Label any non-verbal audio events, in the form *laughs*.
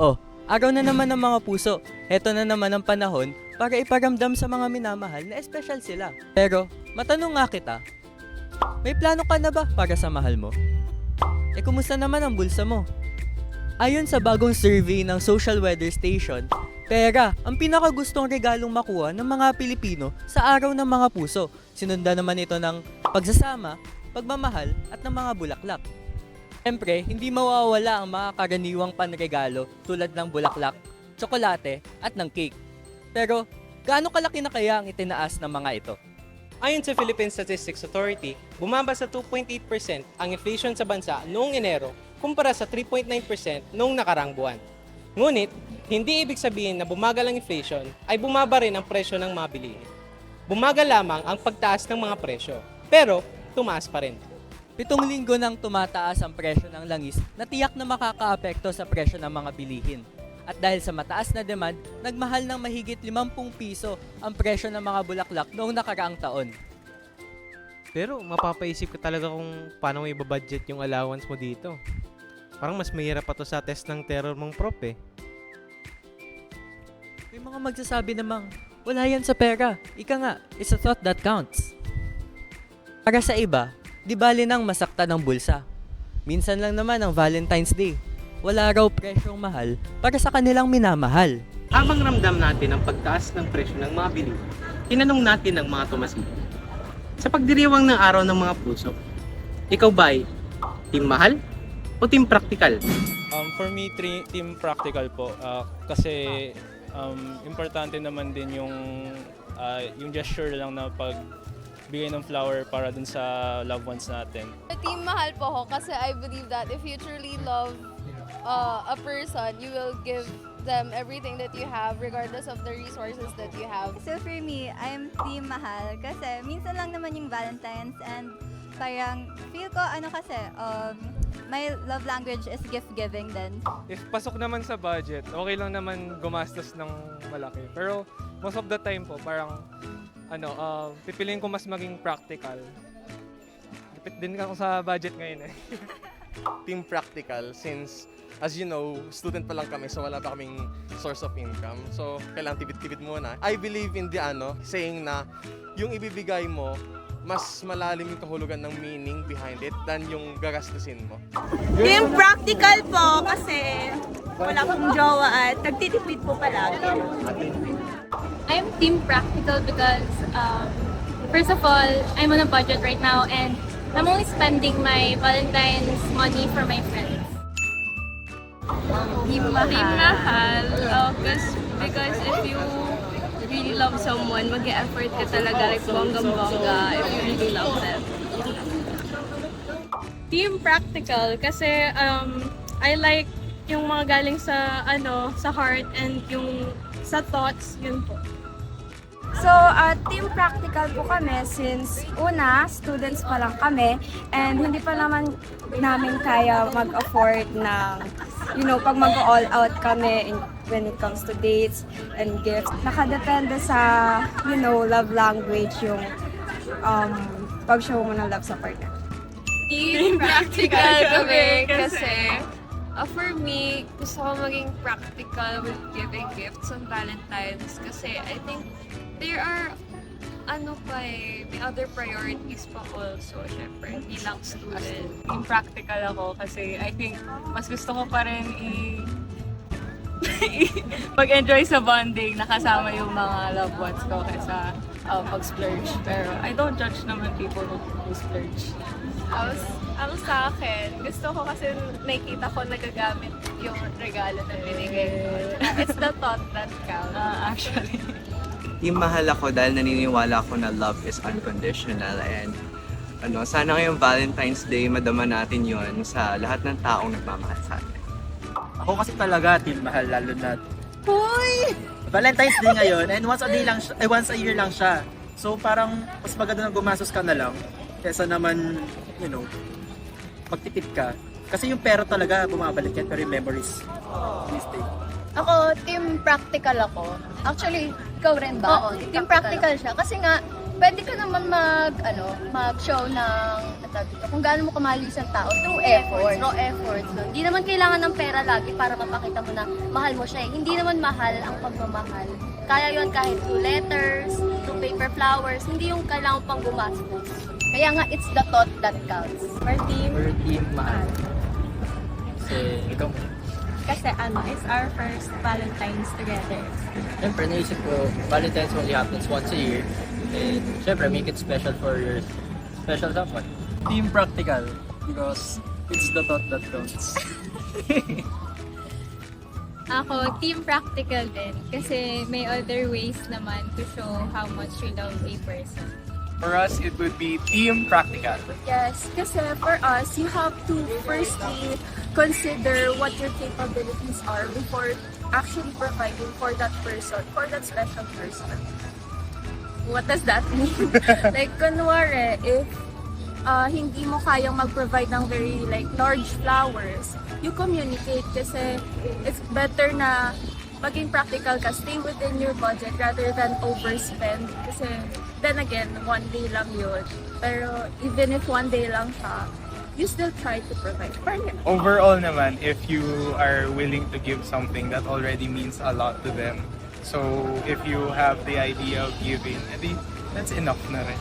Oh, araw na naman ng mga puso. Heto na naman ang panahon para iparamdam sa mga minamahal na espesyal sila. Pero, matanong nga kita, may plano ka na ba para sa mahal mo? E kumusta naman ang bulsa mo? Ayon sa bagong survey ng Social Weather Station, pera ang pinakagustong regalong makuha ng mga Pilipino sa araw ng mga puso. Sinunda naman ito ng pagsasama, pagmamahal at ng mga bulaklak. Siyempre, hindi mawawala ang mga karaniwang panregalo tulad ng bulaklak, tsokolate at ng cake. Pero, gaano kalaki na kaya ang itinaas ng mga ito? Ayon sa Philippine Statistics Authority, bumaba sa 2.8% ang inflation sa bansa noong Enero kumpara sa 3.9% noong nakarang buwan. Ngunit, hindi ibig sabihin na bumagal ang inflation ay bumaba rin ang presyo ng mga bilihin. Bumagal lamang ang pagtaas ng mga presyo, pero tumaas pa rin. Pitong linggo nang tumataas ang presyo ng langis na tiyak na makakaapekto sa presyo ng mga bilihin. At dahil sa mataas na demand, nagmahal ng mahigit 50 piso ang presyo ng mga bulaklak noong nakaraang taon. Pero mapapaisip ka talaga kung paano mo ibabudget yung allowance mo dito. Parang mas mahirap pa to sa test ng terror mong prop eh. May mga magsasabi namang, wala yan sa pera. Ika nga, it's a thought that counts. Para sa iba, di bali nang masakta ng bulsa. Minsan lang naman ang Valentine's Day. Wala raw presyong mahal para sa kanilang minamahal. Habang ramdam natin ang pagtaas ng presyo ng mga bilihin, tinanong natin ang mga tumasig. Sa pagdiriwang ng araw ng mga puso, ikaw ba ay team mahal o team practical? Um, for me, tri- team practical po. Ah, kasi um, importante naman din yung, ah, yung gesture lang na pagbigay ng flower para dun sa loved ones natin. Team mahal po ako kasi I believe that if you truly love uh, a person, you will give them everything that you have regardless of the resources that you have. So for me, I'm team mahal kasi minsan lang naman yung Valentine's and parang feel ko ano kasi um, my love language is gift giving din. if pasok naman sa budget, okay lang naman gumastos ng malaki. Pero most of the time po, parang ano, uh, pipiliin ko mas maging practical. Lipit din ako sa budget ngayon eh. *laughs* team practical since as you know, student pa lang kami so wala pa kaming source of income. So, kailangan tibit-tibit muna. I believe in the ano, saying na yung ibibigay mo, mas malalim yung kahulugan ng meaning behind it than yung gagastusin mo. Team practical po kasi wala pong jowa at nagtitipid po palagi. I'm team practical because um, first of all, I'm on a budget right now and I'm only spending my Valentine's money for my friends. Team mahal. Team mahal. Oh, cause, because if you really love someone, mag effort ka talaga like bonggang-bongga if you really love them. Team practical kasi um, I like yung mga galing sa ano sa heart and yung sa thoughts yun po. So, uh, team practical po kami since una, students pa lang kami and hindi pa naman namin kaya mag-afford ng, you know, pag mag-all out kami in, when it comes to dates and gifts. Nakadepende sa, you know, love language yung um, pag-show mo ng love sa partner. Team practical kami kasi uh, for me, gusto ko maging practical with giving gifts on Valentine's kasi I think there are ano pa eh, may other priorities pa also, syempre, hindi lang student. Team practical ako kasi I think mas gusto ko pa rin i *laughs* mag-enjoy sa bonding nakasama yung mga loved ones ko kaysa uh, mag-splurge. Pero I don't judge naman people who, who splurge. Ang, ang sa akin, gusto ko kasi nakikita ko nagagamit yung regalo na binigay ko. It's the thought that counts. Uh, actually. Team mahal ako dahil naniniwala ako na love is unconditional and ano, sana ngayong Valentine's Day madama natin yon sa lahat ng taong nagmamahal sa atin. Ako kasi talaga team mahal lalo na Hoy! Valentine's Day ngayon and once a day lang siya, eh, once a year lang siya. So parang mas maganda na gumastos ka na lang kesa naman, you know, magtipid ka. Kasi yung pera talaga bumabalik yan pero yung memories mistake. Ako, team practical ako. Actually, ikaw rin ba? Oo, team practical siya. Kasi nga, pwede ka naman mag, ano, mag-show ng, dito, kung gaano mo kamahal yung isang tao through effort. Through effort. No? Hindi naman kailangan ng pera lagi para mapakita mo na mahal mo siya. eh. Hindi naman mahal ang pagmamahal. Kaya yon kahit through letters, through paper flowers, hindi yung kailangan pang gumastos. Kaya nga, it's the thought that counts. Our team, Or team mahal. Kasi ikaw mo. Kasi ano, it's our first Valentine's together. Siyempre, naisip ko, Valentine's only happens once a year. And siyempre, make it special for your special someone. Team practical. Because it's the thought that counts. *laughs* Ako, team practical din. Kasi may other ways naman to show how much you love a person. For us, it would be team practical. Yes, kasi for us, you have to firstly consider what your capabilities are before actually providing for that person, for that special person. What does that *laughs* mean? *laughs* like, kunwari, if uh, hindi mo kayang mag-provide ng very like large flowers, you communicate kasi it's better na maging practical ka, stay within your budget rather than overspend. Kasi then again, one day lang yun. Pero even if one day lang siya, you still try to provide for him. Overall naman, if you are willing to give something that already means a lot to them. So, if you have the idea of giving, edi, that's enough na rin.